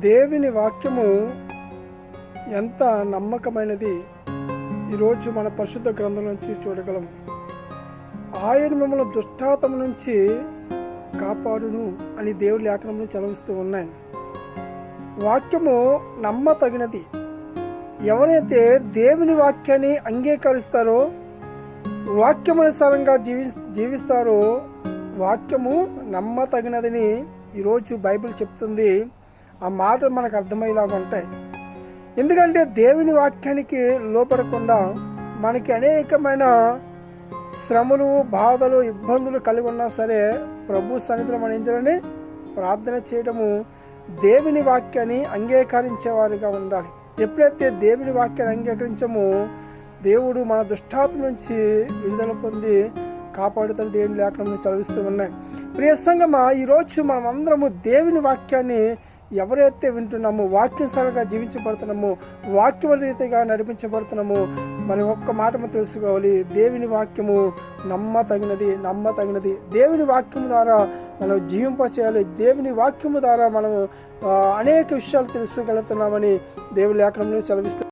దేవుని వాక్యము ఎంత నమ్మకమైనది ఈరోజు మన పరిశుద్ధ గ్రంథం నుంచి చూడగలం ఆయన మిమ్మల్ని దుష్టాతము నుంచి కాపాడును అని దేవుడి లేఖనములు చలవిస్తూ ఉన్నాయి. వాక్యము నమ్మతగినది. ఎవరైతే దేవుని వాక్యాన్ని అంగీకరిస్తారో వాక్యమనుసారంగా జీవి జీవిస్తారో వాక్యము నమ్మతగినదని ఈరోజు బైబిల్ చెప్తుంది. ఆ మాటలు మనకు అర్థమయ్యేలాగా ఉంటాయి. ఎందుకంటే దేవుని వాక్యానికి లోపడకుండా మనకి అనేకమైన శ్రమలు బాధలు ఇబ్బందులు కలిగి ఉన్నా సరే ప్రభు సన్నిధిలో మనం ఏం ప్రార్థన చేయడము దేవుని వాక్యాన్ని అంగీకరించేవారుగా ఉండాలి. ఎప్పుడైతే దేవుని వాక్యాన్ని అంగీకరించమో దేవుడు మన దుష్టాత్మ నుంచి విడుదల పొంది కాపాడుతాడు. దేవుని లేఖనం చదివిస్తూ ఉన్నాయి. ప్రియ సంగమా ఈరోజు మనం అందరము దేవుని వాక్యాన్ని ఎవరైతే వింటున్నామో వాక్యానుసారంగా జీవించబడుతున్నామో వాక్యమ రీతిగా నడిపించబడుతున్నామో మరి ఒక్క మాట తెలుసుకోవాలి. దేవుని వాక్యము నమ్మతగినది నమ్మతగినది. దేవుని వాక్యము ద్వారా మనం జీవింపచేయాలి. దేవుని వాక్యము ద్వారా మనం అనేక విషయాలు తెలుసుకోగలుగుతున్నామని దేవుని లేఖనంలో సెలవిస్తూ